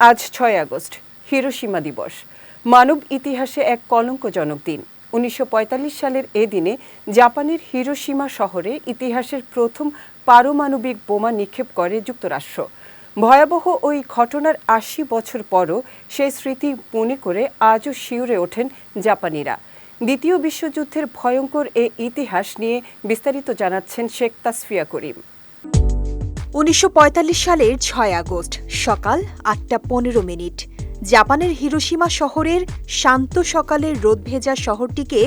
আজ ছয় August, Hiroshima দিবস। মানব ইতিহাসে এক কলঙ্কজনক দিন। উনিশশো পঁয়তাল্লিশ সালের এ দিনে জাপানের হিরোশিমা শহরে ইতিহাসের প্রথম পারমাণবিক বোমা নিক্ষেপ করে যুক্তরাষ্ট্র। ভয়াবহ ওই ঘটনার আশি বছর পরও সেই স্মৃতি মনে করে আজও শিউরে ওঠেন জাপানিরা। দ্বিতীয় বিশ্বযুদ্ধের ভয়ঙ্কর এ ইতিহাস নিয়ে বিস্তারিত জানাচ্ছেন শেখ তাসফিয়া করিম। উনিশশো পঁয়তাল্লিশ সালের ছয় আগস্ট, সকাল আটটা পনেরো মিনিট। জাপানের হিরোশিমা শহরের শান্ত সকালের রোদভেজা শহরটিকে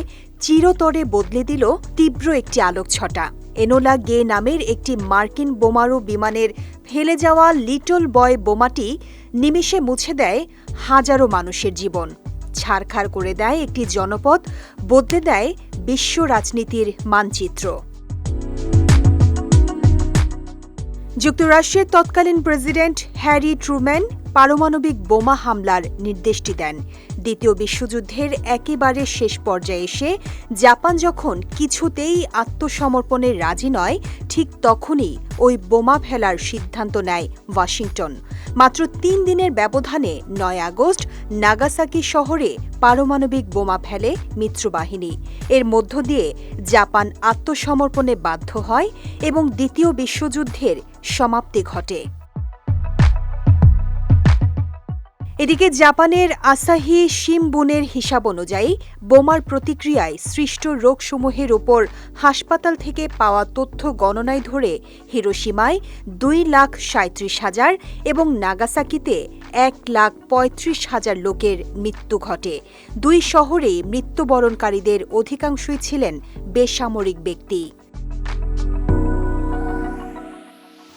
চিরতরে বদলে দিল তীব্র একটি আলোকছটা। এনোলা গে নামের একটি মার্কিন বোমারু বিমানের ফেলে যাওয়া লিটল বয় বোমাটি নিমিষে মুছে দেয় হাজারো মানুষের জীবন। ছাড়খাড় করে দেয় একটি জনপদ, বদলে দেয় বিশ্ব রাজনীতির মানচিত্র। যুক্তরাষ্ট্রের তৎকালীন প্রেসিডেন্ট হ্যারি ট্রুম্যান পারমাণবিক বোমা হামলার নির্দেশটি দেন। দ্বিতীয় বিশ্বযুদ্ধের একেবারে শেষ পর্যায়ে এসে জাপান যখন কিছুতেই আত্মসমর্পণে রাজি নয়, ঠিক তখনই ওই বোমা ফেলার সিদ্ধান্ত নেয় ওয়াশিংটন। মাত্র তিন দিনের ব্যবধানে নয় আগস্ট নাগাসাকি শহরে পারমাণবিক বোমা ফেলে মিত্রবাহিনী। এর মধ্য দিয়ে জাপান আত্মসমর্পণে বাধ্য হয় এবং দ্বিতীয় বিশ্বযুদ্ধের সমাপ্তি ঘটে। এদিকে জাপানের আসাহি শিমবুনের হিসাব অনুযায়ী বোমার প্রতিক্রিয়ায় সৃষ্ট রোগসমূহের ওপর হাসপাতাল থেকে পাওয়া তথ্য গণনায় ধরে হিরোসীমায় দুই লাখ সাঁত্রিশ হাজার এবং নাগাসাকিতে এক লাখ পঁয়ত্রিশ হাজার লোকের মৃত্যু ঘটে। দুই শহরে মৃত্যুবরণকারীদের অধিকাংশই ছিলেন বেসামরিক ব্যক্তি।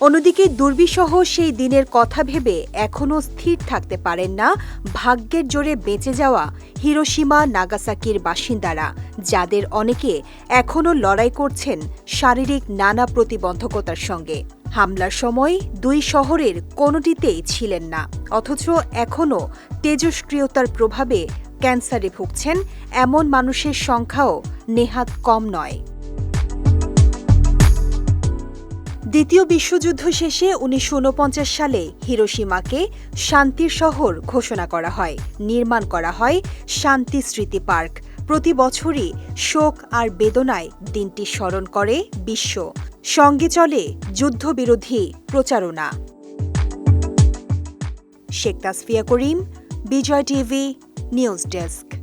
অন্যদিকে দুর্বিসহ সেই দিনের কথা ভেবে এখনও স্থির থাকতে পারেন না ভাগ্যের জোরে বেঁচে যাওয়া হিরোসীমা নাগাসাকির বাসিন্দারা, যাদের অনেকে এখনও লড়াই করছেন শারীরিক নানা প্রতিবন্ধকতার সঙ্গে। হামলার সময় দুই শহরের কোনোটিতেই ছিলেন না, অথচ এখনও তেজস্ক্রিয়তার প্রভাবে ক্যান্সারে ভুগছেন এমন মানুষের সংখ্যাও নেহাত কম নয়। দ্বিতীয় বিশ্বযুদ্ধ শেষে উনিশশো উনপঞ্চাশ সালে হিরোসীমাকে শান্তির শহর ঘোষণা করা হয়। নির্মাণ করা হয় শান্তি স্মৃতি পার্ক। প্রতি বছরই শোক আর বেদনায় দিনটি স্মরণ করে বিশ্ব। সঙ্গে চলে যুদ্ধবিরোধী প্রচারণা। Sheikh Tasfia Karim, Bijoy TV, news desk.